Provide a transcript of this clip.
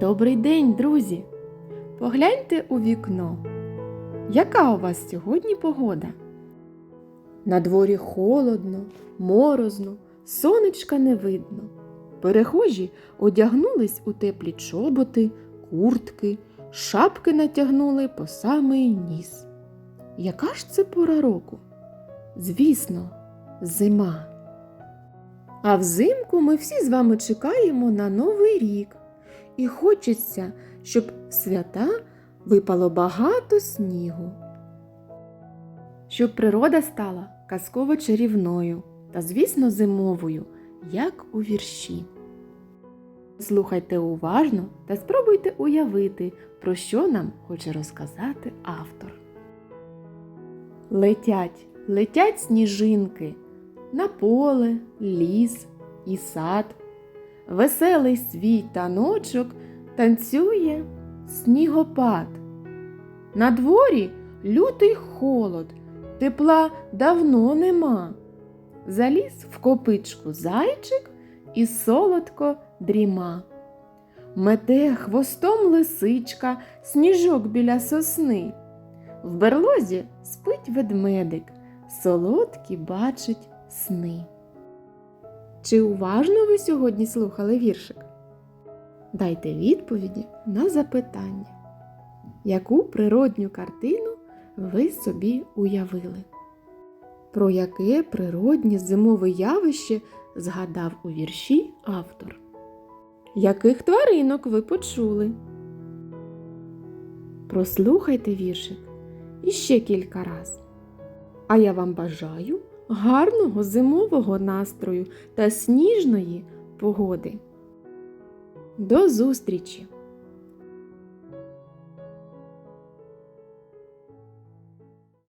Добрий день, друзі! Погляньте у вікно. Яка у вас сьогодні погода? На дворі холодно, морозно, сонечка не видно. Перехожі одягнулись у теплі чоботи, куртки, шапки натягнули по самий ніс. Яка ж це пора року? Звісно, зима. А взимку ми всі з вами чекаємо на Новий рік. І хочеться, щоб свята випало багато снігу. Щоб природа стала казково чарівною та, звісно, зимовою, як у вірші. Слухайте уважно та спробуйте уявити, про що нам хоче розказати автор. Летять, летять сніжинки на поле, ліс і сад. Веселий свій таночок танцює снігопад. На дворі лютий холод, тепла давно нема. Заліз в копичку зайчик і солодко дріма. Мете хвостом лисичка, сніжок біля сосни. В берлозі спить ведмедик, солодкі бачить сни. Чи уважно ви сьогодні слухали віршик? Дайте відповіді на запитання. Яку природню картину ви собі уявили? Про яке природнє зимове явище згадав у вірші автор? Яких тваринок ви почули? Прослухайте віршик іще кілька раз. А я вам бажаю гарного зимового настрою та сніжної погоди. До зустрічі!